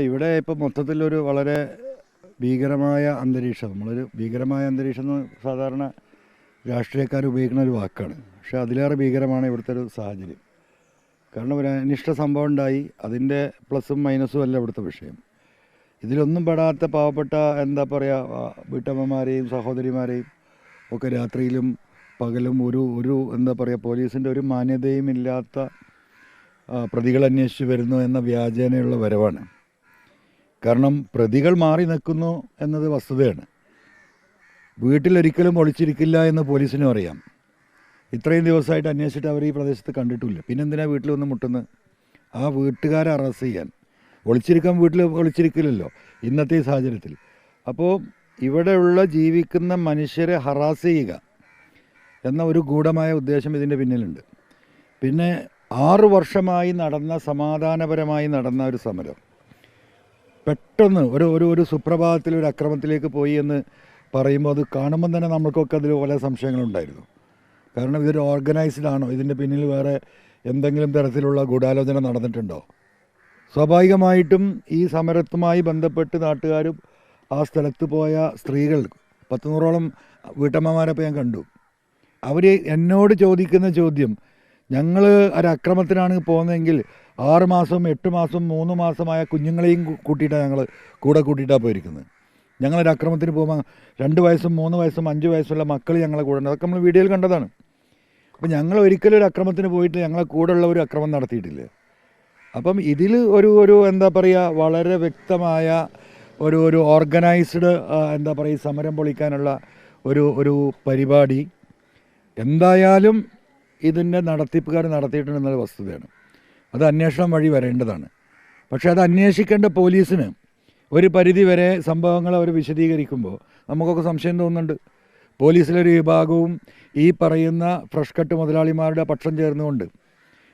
ഇവിടെ ഇപ്പോൾ മൊത്തത്തിലൊരു വളരെ ഭീകരമായ അന്തരീക്ഷം. നമ്മളൊരു ഭീകരമായ അന്തരീക്ഷം എന്ന് സാധാരണ രാഷ്ട്രീയക്കാർ ഉപയോഗിക്കുന്ന ഒരു വാക്കാണ്. പക്ഷേ അതിലേറെ ഭീകരമാണ് ഇവിടുത്തെ ഒരു സാഹചര്യം. കാരണം ഒരു അനിഷ്ട സംഭവം ഉണ്ടായി. അതിന്റെ പ്ലസും മൈനസും അല്ല ഇവിടുത്തെ വിഷയം. ഇതിലൊന്നും പെടാത്ത പാവപ്പെട്ട എന്താ പറയുക വീട്ടമ്മമാരെയും സഹോദരിമാരെയും ഒക്കെ രാത്രിയിലും പകലും ഒരു ഒരു എന്താ പറയുക പോലീസിന്റെ ഒരു മാന്യതയും ഇല്ലാത്ത പ്രതികൾ അന്വേഷിച്ച് വരുന്നു എന്ന വ്യാജേനയുള്ള വരവാണ്. കാരണം പ്രതികൾ മാറി നിൽക്കുന്നു എന്നത് വസ്തുതയാണ്. വീട്ടിലൊരിക്കലും ഒളിച്ചിരിക്കില്ല എന്ന് പോലീസിനും അറിയാം. ഇത്രയും ദിവസമായിട്ട് അന്വേഷിച്ചിട്ട് അവർ ഈ പ്രദേശത്ത് കണ്ടിട്ടില്ല. പിന്നെ എന്തിനാ വീട്ടിൽ വന്ന് മുട്ടുന്നത്? ആ വീട്ടുകാരെ അറസ്റ്റ് ചെയ്യാൻ. ഒളിച്ചിരിക്കാൻ വീട്ടിൽ ഒളിച്ചിരിക്കില്ലല്ലോ ഇന്നത്തെ സാഹചര്യത്തിൽ. അപ്പോൾ ഇവിടെയുള്ള ജീവിക്കുന്ന മനുഷ്യരെ ഹറാസ് ചെയ്യുക എന്ന ഒരു ഗൂഢമായ ഉദ്ദേശം ഇതിന്റെ പിന്നിലുണ്ട്. പിന്നെ ആറു വർഷമായി നടന്ന സമാധാനപരമായി നടന്ന ഒരു സമരം. പെട്ടെന്ന് ഒരു ഒരു ഒരു സുപ്രഭാതത്തിൽ ഒരു അക്രമത്തിലേക്ക് പോയി എന്ന് പറയുമ്പോൾ അത് കാണുമ്പം തന്നെ നമ്മൾക്കൊക്കെ അതിൽ പല സംശയങ്ങളുണ്ടായിരുന്നു. കാരണം ഇതൊരു ഓർഗനൈസ്ഡ് ആണോ? ഇതിന്റെ പിന്നിൽ വേറെ എന്തെങ്കിലും തരത്തിലുള്ള ഗൂഢാലോചന നടന്നിട്ടുണ്ടോ? സ്വാഭാവികമായിട്ടും ഈ സമരത്തുമായി ബന്ധപ്പെട്ട് നാട്ടുകാരും ആ സ്ഥലത്ത് പോയ സ്ത്രീകൾ പത്ത് നൂറോളം വീട്ടമ്മമാരപ്പോൾ ഞാൻ കണ്ടു. അവർ എന്നോട് ചോദിക്കുന്ന ചോദ്യം ഞങ്ങൾ ഒരു അക്രമത്തിനാണ് പോകുന്നതെങ്കിൽ ആറ് മാസം എട്ട് മാസം മൂന്ന് മാസമായ കുഞ്ഞുങ്ങളെയും കൂട്ടിയിട്ടാണ് ഞങ്ങൾ കൂടെ കൂട്ടിയിട്ടാണ് പോയിരിക്കുന്നത് ഞങ്ങളൊരു അക്രമത്തിന് പോകുമ്പോൾ രണ്ട് വയസ്സും മൂന്ന് വയസ്സും അഞ്ച് വയസ്സുള്ള മക്കൾ ഞങ്ങളെ കൂടെ ഉണ്ട്. അതൊക്കെ നമ്മൾ വീഡിയോയിൽ കണ്ടതാണ്. അപ്പം ഞങ്ങൾ ഒരിക്കലും ഒരു അക്രമത്തിന് പോയിട്ട് ഞങ്ങളെ കൂടെയുള്ള ഒരു അക്രമം നടത്തിയിട്ടില്ല. അപ്പം ഇതിൽ ഒരു ഒരു എന്താ പറയുക വളരെ വ്യക്തമായ ഒരു ഒരു ഓർഗനൈസ്ഡ് എന്താ പറയുക സമരം പൊളിക്കാനുള്ള ഒരു ഒരു പരിപാടി. എന്തായാലും ഇതിന്റെ നടത്തിപ്പുകാർ നടത്തിയിട്ടുണ്ടെന്നുള്ള വസ്തുതയാണ്. അത് അന്വേഷണം വഴി വരേണ്ടതാണ്. പക്ഷേ അത് അന്വേഷിക്കേണ്ട പോലീസിന് ഒരു പരിധി വരെ സംഭവങ്ങൾ അവർ വിശദീകരിക്കുമ്പോൾ നമുക്കൊക്കെ സംശയം തോന്നുന്നുണ്ട്. പോലീസിലൊരു വിഭാഗവും ഈ പറയുന്ന ഫ്രഷ് കട്ട് മുതലാളിമാരുടെ പക്ഷം ചേർന്നുകൊണ്ട്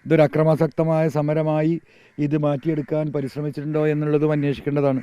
ഇതൊരു അക്രമാസക്തമായ സമരമായി ഇത് മാറ്റിയെടുക്കാൻ പരിശ്രമിച്ചിട്ടുണ്ടോ എന്നുള്ളതും അന്വേഷിക്കേണ്ടതാണ്.